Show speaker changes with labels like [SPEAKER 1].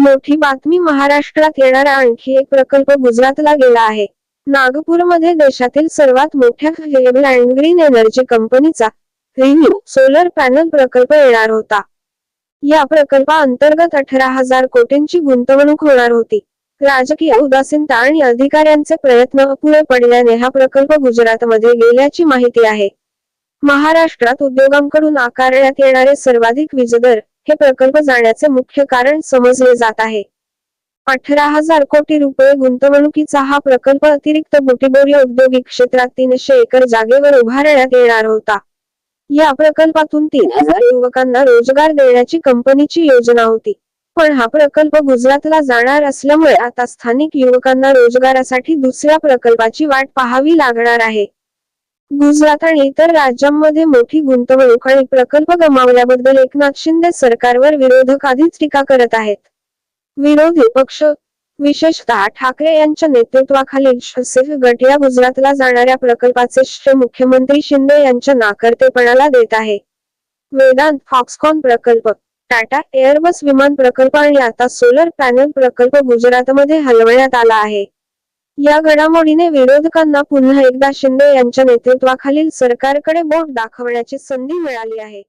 [SPEAKER 1] मोठी बातमी महाराष्ट्रात येणारा आणखी एक प्रकल्प गुजरातला गेला आहे. नागपूरमध्ये देशातील सर्वात मोठ्या केबल अँड ग्रीन एनर्जी कंपनीचा रिन्यू सोलर पॅनल प्रकल्प येणार होता. या प्रकल्पाअंतर्गत अठरा हजार कोटींची गुंतवणूक होणार होती. राजकीय उदासीनता आणि अधिकाऱ्यांचे प्रयत्न अपुरे पडल्याने हा प्रकल्प गुजरातमध्ये गेल्याची माहिती आहे. महाराष्ट्रात उद्योगांकडून आकारण्यात येणारे सर्वाधिक वीजदर हे प्रकल्प जाण्याचे मुख्य कारण समजले जात आहे. अठरा हजार कोटी रुपये गुंतवणुकीचा हा प्रकल्प अतिरिक्त बुटीबोरी औद्योगिक क्षेत्रात तीनशे एकर जागेवर उभारण्यात येणार होता. या प्रकल्पातून तीन हजार युवकांना रोजगार देण्याची कंपनीची योजना होती. पण हा प्रकल्प गुजरातला जाणार असल्यामुळे आता स्थानिक युवकांना रोजगारासाठी दुसऱ्या प्रकल्पाची वाट पाहावी लागणार आहे. गुजरात आणि इतर राज्यांमध्ये मोठी गुंतवणूक आणि प्रकल्प गमावल्याबद्दल एकनाथ शिंदे सरकारवर विरोधक आधीच टीका करत आहेत. विरोधी पक्ष विशेषतः ठाकरे यांच्या नेतृत्वाखालील शिवसेना गट या गुजरातला जाणाऱ्या प्रकल्पाचे श्रेय मुख्यमंत्री शिंदे यांच्या नाकर्तेपणाला देत आहे. वेदांत फॉक्सकॉन प्रकल्प टाटा एअरबस विमान प्रकल्प आणि आता सोलर पॅनल प्रकल्प गुजरातमध्ये हलवण्यात आला आहे. या घडामोडीने विरोधकांना पुन्हा एकदा शिंदे यांच्या नेतृत्वाखालील सरकारकडे बोट दाखवण्याची संधी मिळाली आहे.